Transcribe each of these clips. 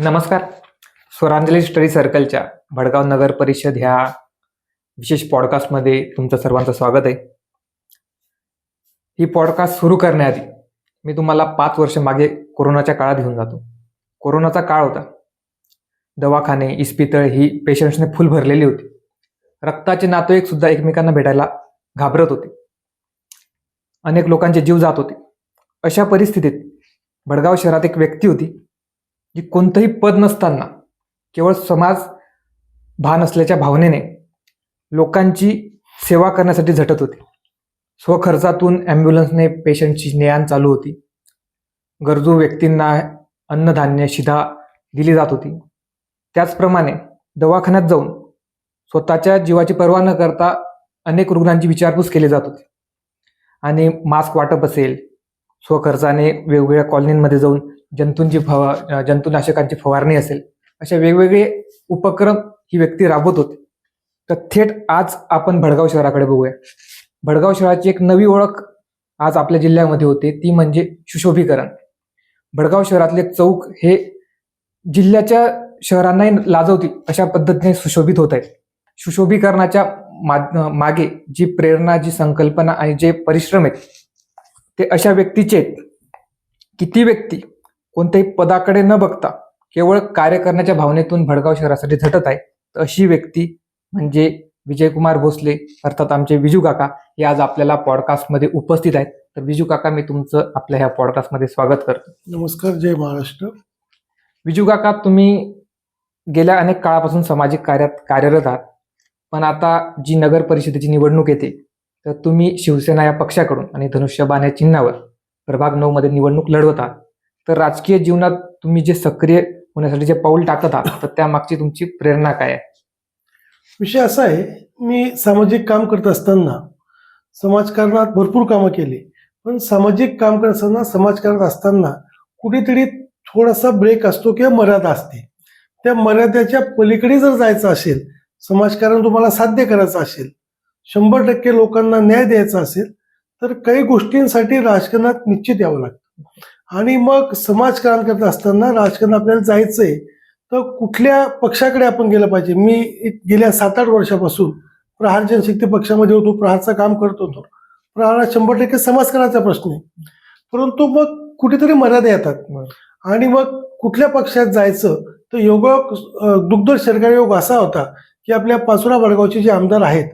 नमस्कार. स्वरांजली स्टडी सर्कलच्या भडगाव नगर परिषद ह्या विशेष पॉडकास्टमध्ये तुमचं सर्वांचं स्वागत आहे. ही पॉडकास्ट सुरू करण्याआधी मी तुम्हाला पाच वर्ष मागे कोरोनाच्या काळात घेऊन जातो. कोरोनाचा काळ होता. दवाखाने इस्पितळ ही पेशंट्सने फुल भरलेली होती. रक्ताचे नातेवाईक सुद्धा एकमेकांना भेटायला घाबरत होते. अनेक लोकांचे जीव जात होते. अशा परिस्थितीत भडगाव शहरात एक व्यक्ती होती. जी कोणतंही पद नसताना केवळ समाज भान असल्याच्या भावनेने लोकांची सेवा करण्यासाठी झटत होती. स्वखर्चातून ॲम्ब्युलन्सने पेशंटची ने आण चालू होती. गरजू व्यक्तींना अन्नधान्य शिधा दिली जात होती. त्याचप्रमाणे दवाखान्यात जाऊन स्वतःच्या जीवाची पर्वा न करता अनेक रुग्णांची विचारपूस केली जात होती. आणि मास्क वाटप असेल स्वखर्चाने वेगवेगळ्या कॉलनींमध्ये जाऊन जंतूंची फवा जंतुनाशकांची फवारणी असेल अशा वेगवेगळे उपक्रम ही व्यक्ती राबवत होती. तर थेट आज आपण भडगाव शहराकडे बघूया. भडगाव शहराची एक नवी ओळख आज आपल्या जिल्ह्यामध्ये होते ती म्हणजे सुशोभीकरण. भडगाव शहरातले चौक हे जिल्ह्याच्या शहरांनाही लाजवतील अशा पद्धतीने सुशोभित होत आहेत. सुशोभीकरणाच्या मा- मागे जी प्रेरणा जी संकल्पना आणि जे परिश्रम आहेत ते अशा व्यक्तीचे आहेत किती व्यक्ती कोणत्याही पदाकडे न बघता केवळ कार्य करण्याच्या भावनेतून भडगाव शहरासाठी झटत आहे तर अशी व्यक्ती म्हणजे विजयकुमार भोसले अर्थात आमचे विजू काका हे आज आपल्याला पॉडकास्टमध्ये उपस्थित आहेत. तर विजू काका मी तुमचं आपल्या ह्या पॉडकास्टमध्ये स्वागत करतो. नमस्कार जय महाराष्ट्र. विजू काका तुम्ही गेल्या अनेक काळापासून सामाजिक कार्यात कार्यरत आहात पण आता जी नगर परिषदेची निवडणूक येते तर तुम्ही शिवसेना या पक्षाकडून आणि धनुष्यबाण या चिन्हावर प्रभाग नऊ मध्ये निवडणूक लढवता तर राजकीय जीवनात तुम्ही जे सक्रिय होण्यासाठी जे पाऊल टाकत आहात तर त्यामागची तुमची प्रेरणा काय आहे? विषय असा आहे मी सामाजिक काम करत असताना समाजकारणात भरपूर कामं केली पण सामाजिक काम करत असताना समाजकारणात असताना कुठेतरी थोडासा ब्रेक असतो किंवा मर्यादा असते. त्या मर्यादेच्या पलीकडे जर जायचं असेल समाजकारण तुम्हाला साध्य करायचं असेल शंभर टक्के लोकांना न्याय द्यायचा असेल तर काही गोष्टींसाठी राजकारणात निश्चित यावं लागतं. आणि मग समाजकारण करत असताना राजकारण आपल्याला जायचंय तर कुठल्या पक्षाकडे आपण गेलं पाहिजे? मी एक गेल्या सात आठ वर्षापासून प्रहार जनशक्ती पक्षामध्ये होतो प्रहारचं काम करत होतो. प्रहार हा शंभर टक्के समाजकारणाचा प्रश्न आहे. परंतु मग कुठेतरी मर्यादा येतात. आणि मग कुठल्या पक्षात जायचं तर योग दुग्ध शर्करा योग असा होता की आपल्या पाचोरा वडगावचे जे आमदार आहेत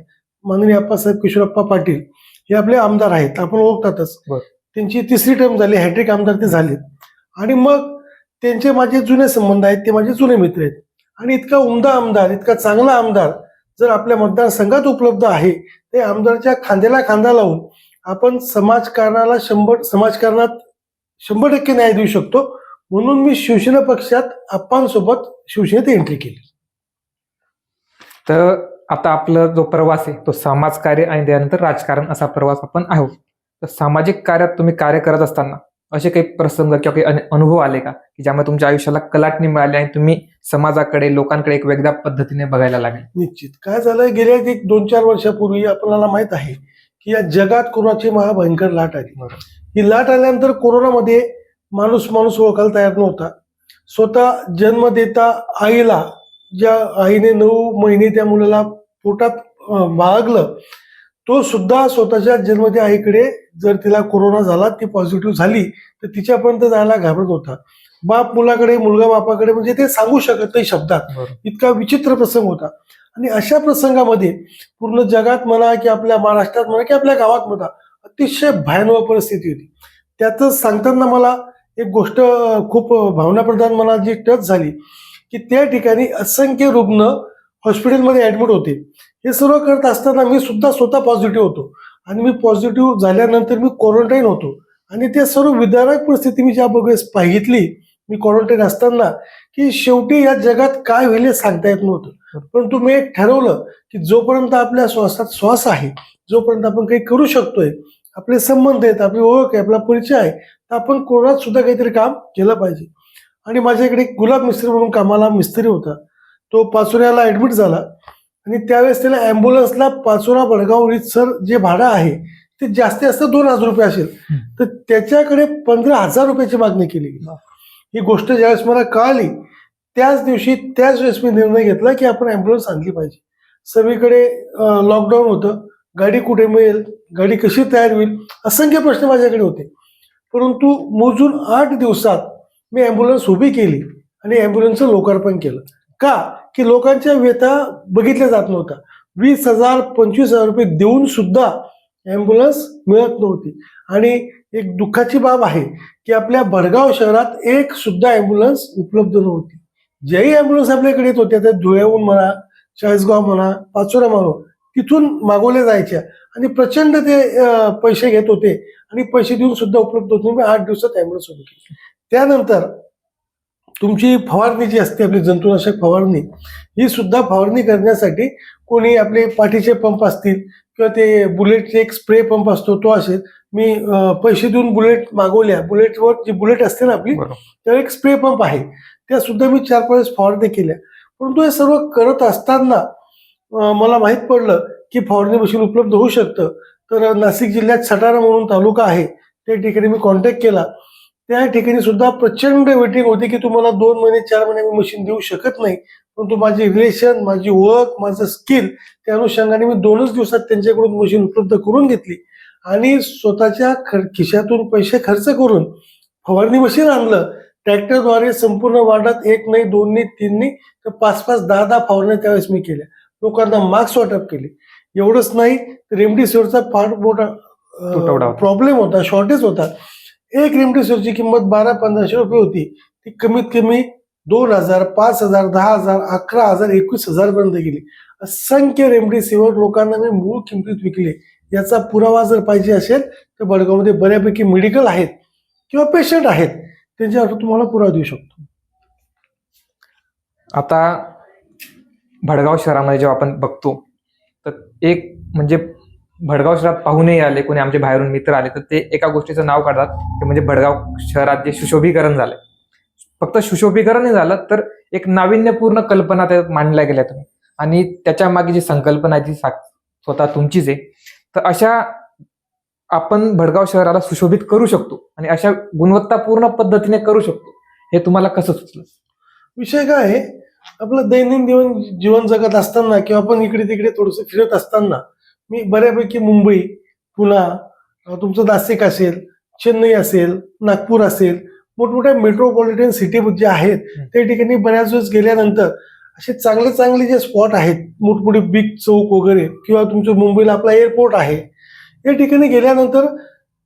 माननीय अप्पासाहेब किशोरप्पा पाटील हे आपले आमदार आहेत आपण ओळखतातच. त्यांची तिसरी टर्म झाली हॅट्रिक आमदार ते झालेत. आणि मग त्यांचे माझे जुने संबंध आहेत ते माझे जुने मित्र आहेत. आणि इतका उमदा आमदार इतका चांगला आमदार जर आपल्या मतदारसंघात उपलब्ध आहे ते आमदारच्या खांद्याला खांदा लावून आपण समाजकारणाला शंभर समाजकारणात शंभर टक्के न्याय देऊ शकतो. म्हणून मी शिवसेना पक्षात आप्पांसोबत शिवसेनेत एंट्री केली. तर आता आपला जो प्रवास आहे तो समाजकार्य आणि त्यानंतर राजकारण असा प्रवास आपण आहोत. तर सामाजिक कार्यात तुम्ही कार्य करत असताना असे काही प्रसंग किंवा काही अनु- अनुभव आले का? की ज्यामुळे तुमच्या आयुष्याला कलाटणी मिळाली आणि तुम्ही समाजाकडे लोकांकडे एक वेगळ्या पद्धतीने बघायला लागले? निश्चित. काय झालंय? गेल्या एक दोन चार वर्षापूर्वी आपल्याला माहीत आहे की या जगात कोरोनाची महाभयंकर लाट आली. ही लाट आल्यानंतर कोरोनामध्ये माणूस माणूस ओळखायला तयार नव्हता. स्वतः जन्म देता आईला ज्या आईने नऊ महिने त्या मुलाला पोटात बाळगलं तो सुद्धा स्वतःच्या जन्मत्या आईकडे जर तिला कोरोना झाला ती पॉझिटिव्ह झाली तर तिच्यापर्यंत जायला घाबरत होता. बाप मुलाकडे मुलगा बापाकडे म्हणजे ते सांगू शकत नाही शब्दात. इतका विचित्र प्रसंग होता. आणि अशा प्रसंगामध्ये पूर्ण जगात म्हणा की आपल्या महाराष्ट्रात म्हणा की आपल्या गावात म्हणा अतिशय भयानक परिस्थिती होती. त्यातच सांगताना मला एक गोष्ट खूप भावनाप्रधान मला जी टच झाली. की त्या ठिकाणी असंख्य रुग्ण हॉस्पिटलमध्ये ऍडमिट होते. हे सर्व करत असताना मी सुद्धा स्वतः पॉझिटिव्ह होतो. आणि मी पॉझिटिव्ह झाल्यानंतर मी क्वारंटाईन होतो. आणि ते सर्व विदारक परिस्थिती मी ज्या बघेस पाहितली मी क्वारंटाईन असताना की शेवटी या जगात काय होईल हे सांगता येत नव्हतं. परंतु मी एक ठरवलं की जोपर्यंत आपल्या श्वासात श्वास आहे जोपर्यंत आपण काही करू शकतोय आपले संबंध आहेत आपली ओळख आहे आपला परिचय आहे तर आपण कोरोनात सुद्धा काहीतरी काम केलं पाहिजे. आणि माझ्याकडे गुलाब मिस्त्री म्हणून कामाला मिस्त्री होता. तो पाचोऱ्याला ऍडमिट झाला. आणि त्यावेळेस त्याला अँब्युलन्सला पाचोरा बडगाव सर जे भाडं आहे ते जास्तीत जास्त दोन हजार रुपये असेल. तर त्याच्याकडे पंधरा हजार रुपयाची मागणी केली. ही गोष्ट ज्यावेळेस मला कळाली त्याच दिवशी त्याच वेळेस मी निर्णय घेतला की आपण ॲम्ब्युलन्स आणली पाहिजे. सगळीकडे लॉकडाऊन होतं. गाडी कुठे मिळेल? गाडी कशी तयार होईल? असंख्य प्रश्न माझ्याकडे होते. परंतु मोजून आठ दिवसात मी ॲम्ब्युलन्स उभी केली आणि ॲम्ब्युलन्सचं लोकार्पण केलं. का? की लोकांच्या व्यथा बघितल्या जात नव्हत्या. वीस हजार पंचवीस हजार रुपये देऊन सुद्धा ॲम्ब्युलन्स मिळत नव्हती. आणि एक दुःखाची बाब आहे की आपल्या भडगाव शहरात एक सुद्धा ॲम्ब्युलन्स उपलब्ध नव्हती. ज्याही ॲम्ब्युलन्स आपल्याकडे येत होत्या त्या धुळ्याहून म्हणा चाळीसगाव म्हणा पाचोरा म्हणा तिथून मागवल्या जायच्या. आणि प्रचंड ते पैसे घेत होते. आणि पैसे देऊन सुद्धा उपलब्ध होत नाही. मी आठ दिवसात ॲम्ब्युलन्स उभी केली. त्यानंतर तुमची फवारणी जी असते आपली जंतुनाशक फवारणी ही सुद्धा फवारणी करण्यासाठी कोणी आपले पाठीचे पंप असतील किंवा ते बुलेटचे एक स्प्रे पंप असतो तो असेल मी पैसे देऊन बुलेट मागवल्या बुलेटवर जी बुलेट असते ना आपली त्यावर एक स्प्रे पंप आहे. त्या सुद्धा मी चार पाच वेळेस फवारणी केल्या. परंतु हे सर्व करत असताना मला माहीत पडलं की फवारणी मशीन उपलब्ध होऊ शकतं. तर नाशिक जिल्ह्यात सटाणा म्हणून तालुका आहे त्या ठिकाणी मी कॉन्टॅक्ट केला. त्या ठिकाणी सुद्धा प्रचंड वेटिंग होती की तुम्हाला दोन महिने चार महिने मी मशीन देऊ शकत नाही. परंतु माझी रिलेशन माझी ओळख माझं स्किल त्या अनुषंगाने मी दोनच दिवसात त्यांच्याकडून मशीन उपलब्ध करून घेतली. आणि स्वतःच्या खिशातून पैसे खर्च करून फवारणी मशीन आणलं. ट्रॅक्टरद्वारे संपूर्ण वार्डात एक नाही दोन नाही तीन नाही तर पाच पाच दहा दहा फवारण्या त्यावेळेस मी केल्या. लोकांना मास्क वाटप केले. एवढंच नाही रेमडेसिवीरचा फार मोठा. प्रॉब्लेम होता. शॉर्टेज होता. एक रेमडेसिवीरची किंमत बारा पंधराशे रुपये होती. ती कमीत कमी दोन हजार पाच हजार दहा हजार अकरा हजार एकवीस हजार पर्यंत गेली. असंख्य रेमडेसिवीर लोकांना मी मूळ किमतीत विकले. याचा पुरावा जर पाहिजे असेल तर बडगावमध्ये बऱ्यापैकी मेडिकल आहेत किंवा पेशंट आहेत. त्यांच्यावर तुम्हाला पुरावा देऊ शकतो. आता भडगाव शहरामध्ये जेव्हा आपण बघतो तर एक म्हणजे भडगाव शहरात पाहूनही आले कोणी आमचे बाहेरून मित्र आले तर ते एका गोष्टीचं नाव काढतात ते म्हणजे भडगाव शहरात जे सुशोभीकरण झालंय. फक्त सुशोभीकरण नाही झालं तर एक नाविन्यपूर्ण कल्पना त्यात मांडल्या गेल्या तुम्ही. आणि त्याच्यामागे जी संकल्पना आहे ती स्वतः तुमचीच आहे तर अशा आपण भडगाव शहराला सुशोभित करू शकतो आणि अशा गुणवत्तापूर्ण पद्धतीने करू शकतो. हे तुम्हाला कसं सुचलं? विषय काय आहे? आपलं दैनंदिन जीवन जगत असताना किंवा आपण इकडे तिकडे थोडंसं फिरत असताना मी बऱ्यापैकी मुंबई पुणा तुमचं नाशिक असेल चेन्नई असेल नागपूर असेल मोठमोठ्या मेट्रोपॉलिटन सिटी जे आहेत त्या ठिकाणी बऱ्याच वेळेस गेल्यानंतर असे चांगले चांगले जे स्पॉट आहेत मोठमोठे बिग चौक वगैरे किंवा तुमचं मुंबईला आपला एअरपोर्ट आहे या ठिकाणी गेल्यानंतर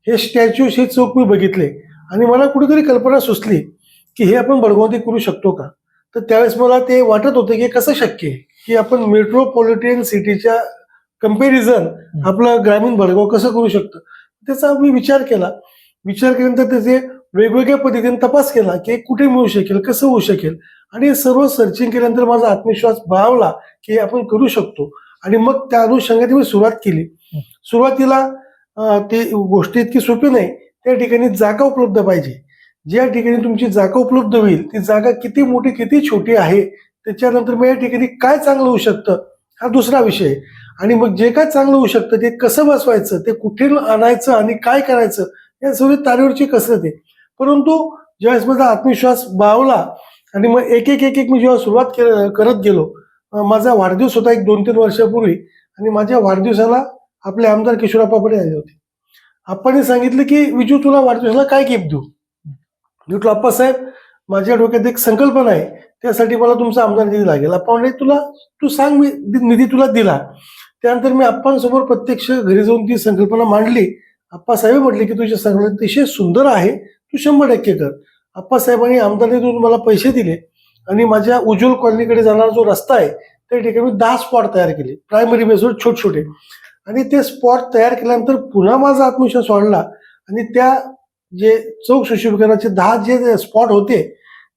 हे स्टॅच्यूज हे चौक मी बघितले. आणि मला कुठेतरी कल्पना सुचली की हे आपण बडगावमध्ये करू शकतो का? तर त्यावेळेस मला ते वाटत होतं की कसं शक्य आहे? की आपण मेट्रोपॉलिटन सिटीच्या कंपॅरिझन आपलं ग्रामीण भडगाव कसं करू शकतं? त्याचा मी विचार केला. विचार केल्यानंतर त्याचे वेगवेगळ्या पद्धतीने तपास केला की कुठे मिळू शकेल कसं होऊ शकेल? आणि सर्व सर्चिंग केल्यानंतर माझा आत्मविश्वास बळावला की आपण करू शकतो. आणि मग त्या अनुषंगाने मी सुरुवात केली. सुरुवातीला ते गोष्टी इतकी सोपी नाही. त्या ठिकाणी जागा उपलब्ध पाहिजे. ज्या ठिकाणी तुमची जागा उपलब्ध होईल ती जागा किती मोठी किती छोटी आहे त्याच्यानंतर मग या ठिकाणी काय चांगलं होऊ शकतं? हा दुसरा विषय. आणि मग जे काय चांगलं होऊ शकतं ते कसं बसवायचं ते कुठे आणायचं आणि काय करायचं या सगळी तारेवरची कसरत आहे. परंतु ज्यावेळेस माझा आत्मविश्वास बावला आणि मग एक एक एक एक मी जेव्हा सुरुवात के- करत गेलो माझा वाढदिवस होता एक दोन तीन वर्षापूर्वी आणि माझ्या वाढदिवसाला आपले आमदार किशोरप्पा पडे आले होते. आप्पांनी सांगितलं की विजू तुला वाढदिवसाला काय गिफ्ट देऊ? मी म्हटलं आप्पासाहेब माझ्या डोक्यात एक संकल्पना आहे. त्यासाठी मला तुमचा आमदार निधी लागेल. आपण तुला तू सांग मी निधी तुला दिला. त्यानंतर मी आप्पांसमोर प्रत्यक्ष घरी जाऊन ती संकल्पना मांडली. आप्पासाहेब म्हटले की तुझी संकल्पना अतिशय सुंदर आहे. तू शंभर टक्के कर. आप्पासाहेबांनी आमदार निधीतून मला पैसे दिले आणि माझ्या उज्ज्वल कॉलनीकडे जाणारा जो रस्ता आहे त्या ठिकाणी मी दहा स्पॉट तयार केले. प्रायमरी बेसवर छोटे छोटे आणि ते स्पॉट तयार केल्यानंतर पुन्हा माझा आत्मविश्वास वाढला आणि त्या जे चौक सुशोभीकरणाचे दहा जे स्पॉट होते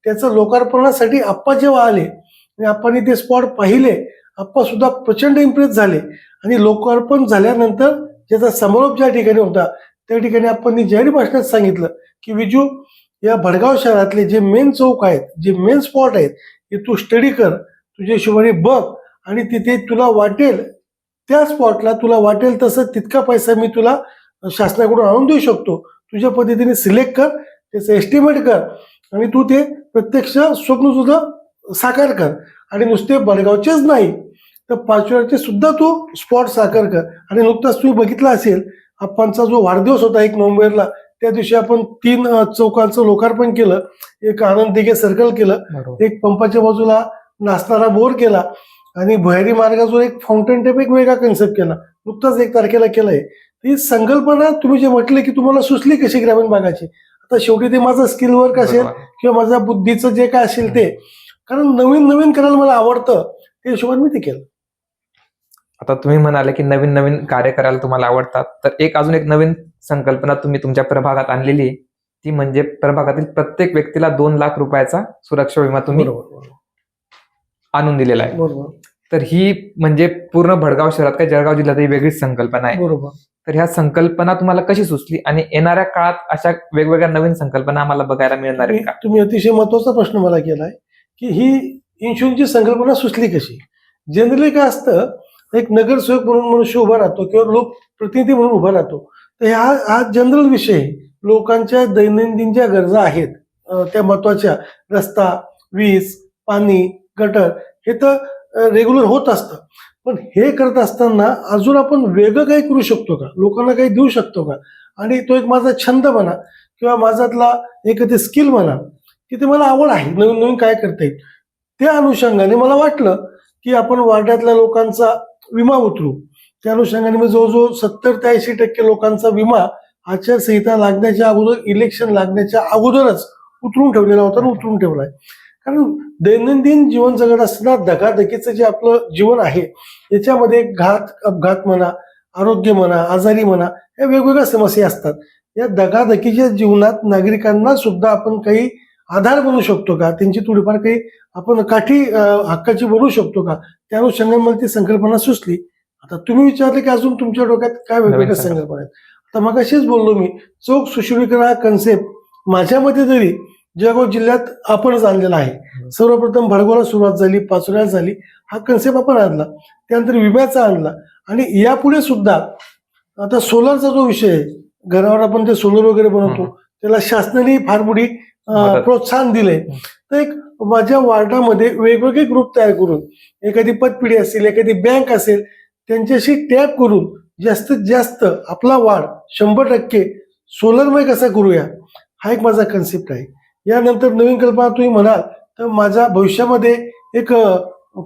त्याचं लोकार्पणासाठी आप्पा जेव्हा आले आणि आप्पांनी ते स्पॉट पाहिले आप्पा सुद्धा प्रचंड इम्प्रेस झाले. आणि लोकार्पण झाल्यानंतर त्याचा समारोप ज्या ठिकाणी होता त्या ठिकाणी आपण जाहीर भाषणात सांगितलं की विजू या भडगाव शहरातले जे मेन चौक आहेत जे मेन स्पॉट आहेत हे तू स्टडी कर तुझ्या हिशोबाने बघ आणि तिथे तुला वाटेल त्या स्पॉटला तुला वाटेल तसं तितका पैसा मी तुला शासनाकडून आणून देऊ शकतो. तुझ्या पद्धतीने सिलेक्ट कर त्याचं एस्टिमेट कर आणि तू ते प्रत्यक्ष स्वप्न तुझं साकार कर. आणि नुसते बडगावचेच नाही तर पाचव्याचे सुद्धा तू स्पॉट साकार कर. आणि नुकताच तुम्ही बघितला असेल आपणचा जो वाढदिवस होता एक नोव्हेंबरला त्या दिवशी आपण तीन चौकांचं लोकार्पण केलं एक आनंद दिघे सर्कल केलं एक पंपाच्या बाजूला नाचणारा बोर केला आणि भैरी मार्गावर एक फाउंटेन टाईप एक वेगळा कन्सेप्ट केला. नुकताच एक तारखेला केलंय. ही संकल्पना तुम्ही जे म्हटले की तुम्हाला सुचली कशी ग्रामीण भागाची? आता शेवटी ते माझं स्किल वर्क असेल. किंवा माझ्या बुद्धीचं जे काय असेल ते. कारण नवीन नवीन करायला मला आवडतं त्या हिशोबाने मी ते केलं. आता तुम्ही म्हणाले की नवीन नवीन कार्य करायला तुम्हाला आवडतात. तर एक अजून एक नवीन संकल्पना तुम्ही तुमच्या प्रभागात आणलेली ती म्हणजे प्रभागातील प्रत्येक व्यक्तीला दोन लाख रुपयाचा सुरक्षा विमा तुम्ही आणून दिलेला आहे. बरोबर. तर ही म्हणजे पूर्ण भडगाव शहरात काय जळगाव जिल्ह्यात ही वेगळीच संकल्पना आहे. बरोबर. तर ह्या संकल्पना तुम्हाला कशी सुचली आणि येणाऱ्या काळात अशा वेगवेगळ्या नवीन संकल्पना आम्हाला बघायला मिळणार आहेत का? तुम्ही अतिशय महत्त्वाचा प्रश्न मला केलाय की ही इन्शुरन्सची संकल्पना सुचली कशी? जनरली काय असतं एक नगरसेवक म्हणून मनुष्य उभा राहतो किंवा लोकप्रतिनिधी म्हणून उभा राहतो. तर ह्या हा जनरल विषय आहे. लोकांच्या दैनंदिन ज्या गरजा आहेत त्या महत्त्वाच्या रस्ता वीज पाणी गटर हे तर रेग्युलर होत असतं. पण हे करत असताना अजून आपण वेगळं काही करू शकतो का? लोकांना काही देऊ शकतो का? आणि तो एक माझा छंद म्हणा किंवा माझ्यातला एक ते स्किल म्हणा की ते मला आवड आहे. नवीन नवीन काय करता येईल? त्या अनुषंगाने मला वाटलं की आपण वार्डातल्या लोकांचा विमा उतरू. त्या अनुषंगाने मी जवळजवळ सत्तर ते ऐंशी टक्के लोकांचा विमा आचारसंहिता लागण्याच्या अगोदर इलेक्शन लागण्याच्या अगोदरच उतरून ठेवलेला होता आणि उतरून ठेवलाय कारण दैनंदिन जीवन जगत असताना धकाधकीचं जे आपलं जीवन आहे याच्यामध्ये घात अपघात म्हणा आरोग्य म्हणा आजारी म्हणा या वेगवेगळ्या समस्या असतात. या धकाधकीच्या जीवनात नागरिकांना सुद्धा आपण काही आधार बनू शकतो का? त्यांची थोडीफार काही आपण काठी हक्काची बनवू शकतो का? त्या अनुषंगाने मला ती संकल्पना सुचली. आता तुम्ही विचारले की अजून तुमच्या डोक्यात काय वेगवेगळ्या संकल्पना. आहेत? आता मग अशीच बोललो मी चौक सुशोभीकरण हा कन्सेप्ट माझ्यामध्ये जरी जळगाव जिल्ह्यात आपणच आणलेला आहे. सर्वप्रथम भडगावला सुरुवात झाली पाचोऱ्याला झाली. हा कन्सेप्ट आपण आणला. त्यानंतर विम्याचा आणला. आणि यापुढे सुद्धा आता सोलरचा जो विषय आहे घरावर आपण ते सोलर वगैरे बनवतो. त्याला शासनाने फार मोठी. प्रोत्साहन दिलंय. तर एक माझ्या वार्डामध्ये वेगवेगळे ग्रुप तयार करून एखादी पतपिढी असेल एखादी बँक असेल त्यांच्याशी टॅप करून जास्तीत जास्त आपला वाढ शंभर टक्के सोलरमय कसा करूया हा एक माझा कन्सेप्ट आहे. यानंतर नवीन कल्पना तुम्ही म्हणाल तर माझ्या भविष्यामध्ये एक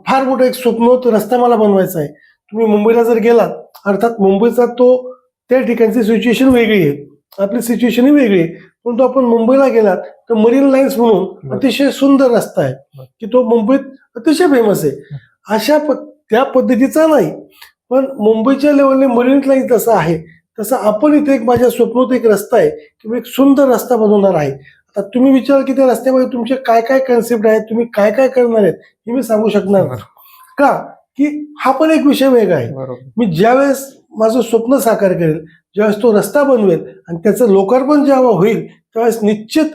फार मोठं एक स्वप्न तो रस्ता मला बनवायचा आहे. तुम्ही मुंबईला जर गेलात अर्थात मुंबईचा तो त्या ठिकाणची सिच्युएशन वेगळी आहे. आपली सिच्युएशन वेगळी आहे. परंतु आपण मुंबईला गेलात तर मरीन लाईन्स म्हणून अतिशय सुंदर रस्ता आहे. की तो मुंबईत अतिशय फेमस आहे. अशा प- त्या पद्धतीचा नाही. पण मुंबईच्या लेवलने मरीन लाईन्स जसा आहे तसा आपण इथे एक माझ्या स्वप्नात एक रस्ता आहे की मी एक सुंदर रस्ता बनवणार आहे. आता तुम्ही विचार की त्या रस्त्यामध्ये तुमचे काय काय कन्सेप्ट आहेत तुम्ही काय काय करणार आहेत हे मी सांगू शकणार. का? की हा पण एक विषय वेगळा आहे. मी ज्यावेळेस माझं स्वप्न साकार करेल ज्यावेळेस तो रस्ता बनवेल आणि त्याचं लोकार्पण जेव्हा होईल त्यावेळेस निश्चित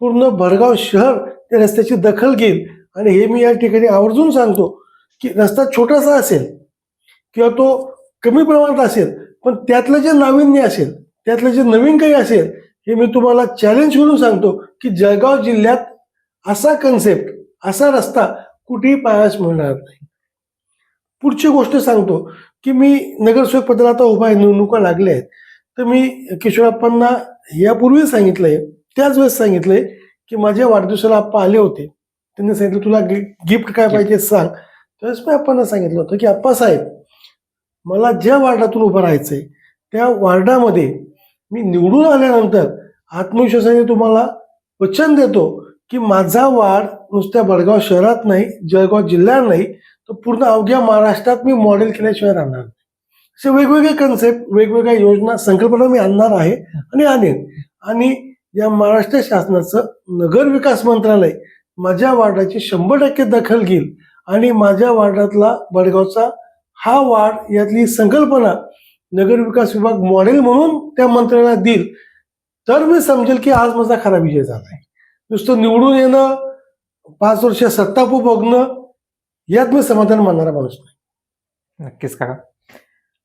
पूर्ण भडगाव शहर त्या रस्त्याची दखल घेईल. आणि हे मी या ठिकाणी आवर्जून सांगतो की रस्ता छोटासा असेल किंवा तो कमी प्रमाणात असेल पण त्यातलं जे नाविन्य असेल त्यातलं जे नवीन काही असेल हे मी तुम्हाला चॅलेंज करून सांगतो की जळगाव जिल्ह्यात असा कन्सेप्ट असा रस्ता कुठेही पाहायला मिळणार नाही. पुढची गोष्ट सांगतो की मी नगरसेवक पदाला आता उभा आहे निवडणुका लागल्या आहेत. तर मी किशोरप्पांना यापूर्वी सांगितलंय त्याच वेळेस सांगितलंय की माझ्या वाढदिवसाला आप्पा आले होते. त्यांनी सांगितलं तुला गिफ्ट काय पाहिजे सांग. त्यावेळेस मी आप्पांना सांगितलं होतं की आप्पा साहेब मला ज्या वार्डातून उभं राहायचंय त्या वार्डामध्ये मी निवडून आल्यानंतर आत्मविश्वासाने तुम्हाला वचन देतो की माझा वाढ नुसत्या बडगाव शहरात नाही जळगाव जिल्ह्यात नाही तर पूर्ण अवघ्या महाराष्ट्रात मी मॉडेल केल्याशिवाय राहणार नाही. असे वेगवेगळे कन्सेप्ट वेगवेगळ्या योजना संकल्पना मी आणणार आहे आणि आणेन. आणि या महाराष्ट्र शासनाचं नगर विकास मंत्रालय माझ्या वार्डाची शंभर टक्के दखल घेईल आणि माझ्या वार्डातला बडगावचा हा वार्ड यातली संकल्पना नगर विकास विभाग मॉडेल म्हणून त्या मंत्र्याला देईल. तर मी समजेल की आज माझा खरा विजय झाला आहे नुसतं निवडून येणं पाच वर्ष सत्तापू बघणं यात मी समाधान मानणारा माणूस नाही. नक्कीच काका.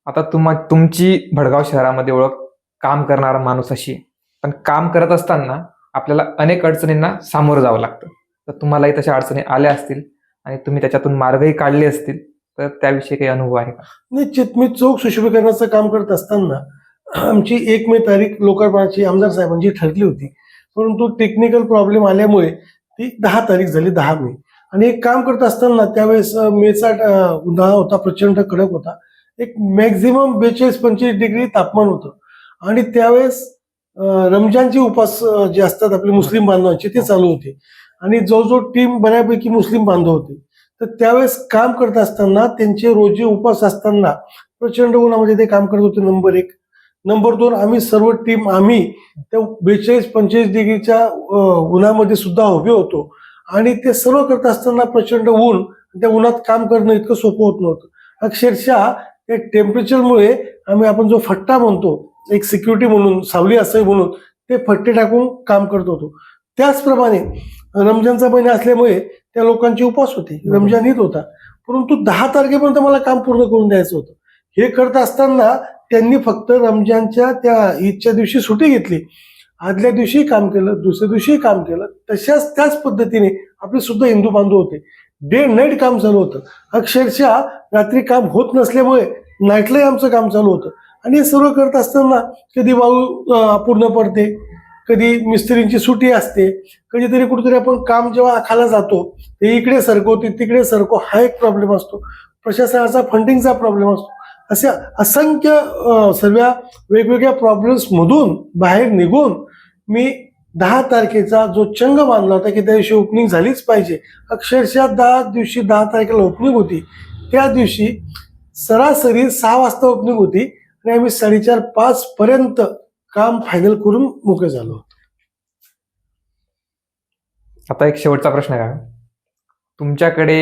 आता तुम्हा तुमची भडगाव शहरामध्ये ओळख काम करणारा माणूस अशी पण काम करत असताना आपल्याला अनेक अडचणींना सामोरं जावं लागतं. तर तुम्हालाही तशा अडचणी आल्या असतील आणि तुम्ही त्याच्यातून मार्गही काढले असतील. तर त्याविषयी काही अनुभव आहे का? निश्चित मी चौक सुशोभीकरणाचं काम करत असताना आमची एक मे तारीख लोकार्पणाची आमदार साहेबांची ठरली होती. परंतु टेक्निकल प्रॉब्लेम आल्यामुळे ती दहा तारीख झाली दहा मे. आणि एक काम करत असताना त्यावेळेस मेचा उन्हाळा होता प्रचंड कडक होता. एक मॅक्झिमम बेचाळीस पंचेचाळीस डिग्री तापमान होतं. आणि त्यावेळेस रमजानचे उपास जे असतात आपले मुस्लिम बांधवांचे ते चालू होते. आणि जवळजवळ टीम बऱ्यापैकी मुस्लिम बांधव होते. तर त्यावेळेस काम करत असताना त्यांचे रोजे उपास असताना प्रचंड उन्हामध्ये ते काम करत होते नंबर एक. नंबर दोन आम्ही सर्व टीम आम्ही त्या बेचाळीस पंचेचाळीस डिग्रीच्या उन्हामध्ये सुद्धा उभे होतो. आणि ते सर्व करत असताना प्रचंड ऊन त्या उन्हात काम करणं इतकं सोपं होत नव्हतं. अक्षरशः त्या टेम्परेचरमुळे आम्ही आपण जो फट्टा म्हणतो एक सिक्युरिटी म्हणून सावली असावी म्हणून ते फट्टे टाकून काम करत होतो. त्याचप्रमाणे रमजानचा महिना असल्यामुळे त्या लोकांचे उपवास होते. रमजान ईद होता. परंतु दहा तारखेपर्यंत मला काम पूर्ण करून द्यायचं होतं. हे करत असताना त्यांनी फक्त रमजानच्या त्या ईदच्या दिवशी सुट्टी घेतली. आदल्या दिवशी काम केलं दुसऱ्या दिवशी काम केलं. तशाच त्याच पद्धतीने आपले सुद्धा हिंदू बांधव होते. डे नाईट काम चालू होतं. अक्षरशः रात्री काम होत नसल्यामुळे नाईटलाही आमचं काम चालू होतं. आणि हे सर्व करत असताना कधी वाळू अं, अपूर्ण पडते कधी मिस्त्रींची सुटी असते कधीतरी कुठेतरी आपण काम जेव्हा आखायला जातो ते इकडे सरको ते तिकडे सरको हा एक प्रॉब्लेम असतो. प्रशासनाचा फंडिंगचा प्रॉब्लेम असतो. अशा असंख्य सर्व वेगवेगळ्या प्रॉब्लेम्समधून बाहेर निघून मी दहा तारखेचा जो चंग बांधला होता की त्या दिवशी ओपनिंग झालीच पाहिजे. अक्षरशः दहा दिवशी दहा तारखेला ओपनिंग होती. त्या दिवशी सरासरी सहा वाजता ओपनिंग होती आणि आम्ही साडेचार पाचपर्यंत काम फायनल करून मोकळे झालो आता एक शेवटचा प्रश्न आहे. का तुमच्याकडे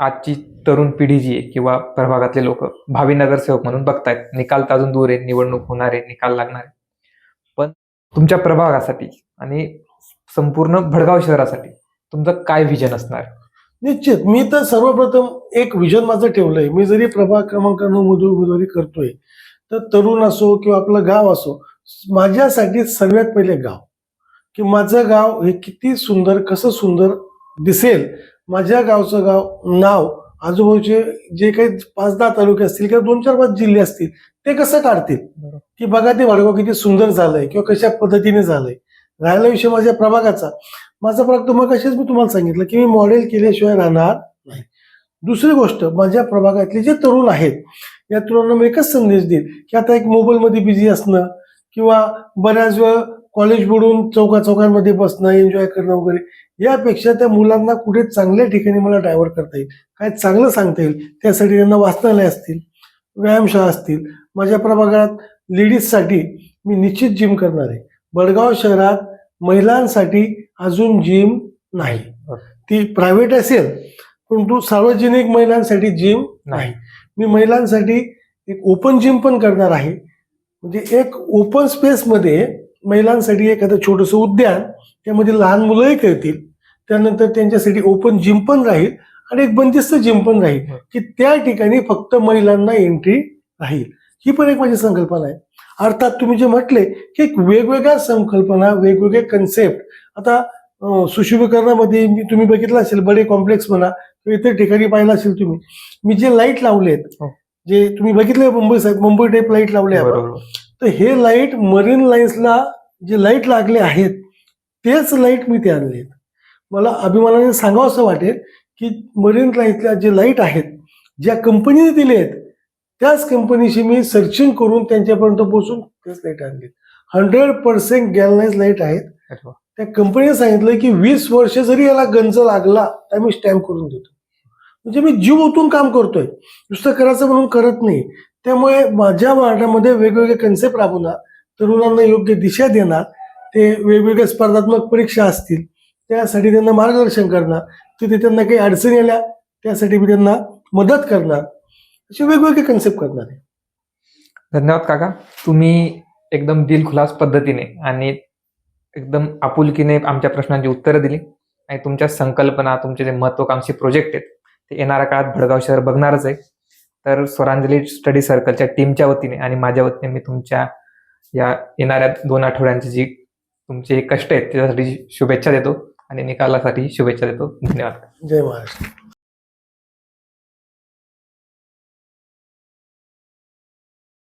आजची तरुण पिढी जी आहे किंवा प्रभागातले लोक भावी नगरसेवक म्हणून बघतायत. निकाल तर अजून दूर आहे निवडणूक होणार आहे निकाल लागणार आहे. पण तुमच्या प्रभागासाठी आणि संपूर्ण भडगाव शहरासाठी तुमचं काय व्हिजन असणार? निश्चित. मी तर सर्वप्रथम एक विजन माझं ठेवलंय. मी जरी प्रभाग क्रमांक नऊ मधून उमेदवारी करतोय तर तरुण असो किंवा आपलं गाव असो माझ्यासाठी सर्वात पहिले गाव. की माझं गाव हे किती सुंदर कसं सुंदर दिसेल माझ्या गावचं गाव नाव आजूबाजूचे जे काही पाच दहा तालुके असतील किंवा दोन चार पाच जिल्हे असतील ते कसं काढतील. की बघा ते वडगाव किती सुंदर झालंय किंवा कशा पद्धतीने झालंय. राहिला विषय माझ्या प्रभागाचा. माझा प्रभाग तुम्हाला कशाच मी तुम्हाला सांगितलं की मी मॉडेल केल्याशिवाय राहणार नाही. दुसरी गोष्ट माझ्या प्रभागातले जे तरुण आहेत या तरुणांना मी एकच संदेश देईल की आता एक मोबाईलमध्ये बिझी असणं किंवा बऱ्याच वेळ कॉलेज बुडून चौका चौकांमध्ये बसणं एन्जॉय करणं वगैरे यापेक्षा त्या मुलांना कुठे चांगल्या ठिकाणी मला डायव्हर्ट करता येईल? काय चांगलं सांगता येईल? त्यासाठी त्यांना वाचनालय असतील व्यायामशाळा असतील. माझ्या प्रभागात लेडीजसाठी मी निश्चित जिम करणार आहे. बडगाव शहरात महिलांसाठी अजून जिम नाही. ती प्रायव्हेट असेल परंतु सार्वजनिक महिलांसाठी जिम नाही. मी महिलांसाठी एक ओपन जिम पण करणार आहे. म्हणजे एक ओपन स्पेसमध्ये महिलांसाठी एखादं छोटंसं उद्यान त्यामध्ये लहान मुलंही खेळतील. त्यानंतर त्यांच्यासाठी ओपन जिम पण राहील आणि एक बंदिस्त जिम पण राहील की त्या ठिकाणी फक्त महिलांना एंट्री राहील. ही पण एक माझी संकल्पना आहे. अर्थात तुम्ही जे म्हटले की एक वेगवेगळ्या संकल्पना वेगवेगळे कन्सेप्ट आता सुशोभीकरणामध्ये मी तुम्ही बघितलं असेल बडे कॉम्प्लेक्स म्हणा किंवा इतर ठिकाणी पाहिलं असेल तुम्ही. मी जे लाइट लावलेत हो. जे तुम्ही बघितले मुंबई साहेब मुंबई टाईप लाइट लावले आपण. बरोबर. तर हे लाइट मरीन लाईन्सला जे लाइट लागले आहेत तेच लाइट मी ते आणले मला अभिमानाने सांगावं असं वाटेल की मरीन लाईन्सला जे लाइट आहेत ज्या कंपनीने दिले आहेत त्याच कंपनीशी मी सर्चिंग करून त्यांच्यापर्यंत पोहोचून तेच लाइट आणले. हंड्रेड पर्सेंट गॅलनाइज लाइट आहेत. त्या कंपनीने सांगितलं की वीस वर्ष जरी याला गंज लागला तर मी स्टॅम्प करून देतो. म्हणजे मी जीव ओतून काम करतोय. नुसतं करायचं म्हणून करत नाही. त्यामुळे माझ्या वार्डामध्ये वेगवेगळे कन्सेप्ट राबवणार तरुणांना योग्य दिशा देणार ते वेगवेगळ्या स्पर्धात्मक परीक्षा असतील त्यासाठी त्यांना मार्गदर्शन करणार तिथे त्यांना काही अडचणी आल्या त्यासाठी मी त्यांना मदत करणार. असे वेगवेगळे कन्सेप्ट करणार आहे. धन्यवाद काका. तुम्ही एकदम दिलखुलास पद्धतीने आणि एकदम आपुलकीने आमच्या प्रश्नांची उत्तरं दिली आणि तुमच्या संकल्पना तुमचे जे महत्वाकांक्षी प्रोजेक्ट आहेत ते येणाऱ्या काळात भडगाव शहर बघणारच आहे. तर स्वरांजली स्टडी सर्कलच्या टीमच्या वतीने आणि माझ्या वतीने मी तुमच्या या येणाऱ्या दोन आठवड्यांची जी तुमचे कष्ट आहेत त्याच्यासाठी शुभेच्छा देतो आणि निकालासाठी शुभेच्छा देतो. धन्यवाद. जय महाराष्ट्र.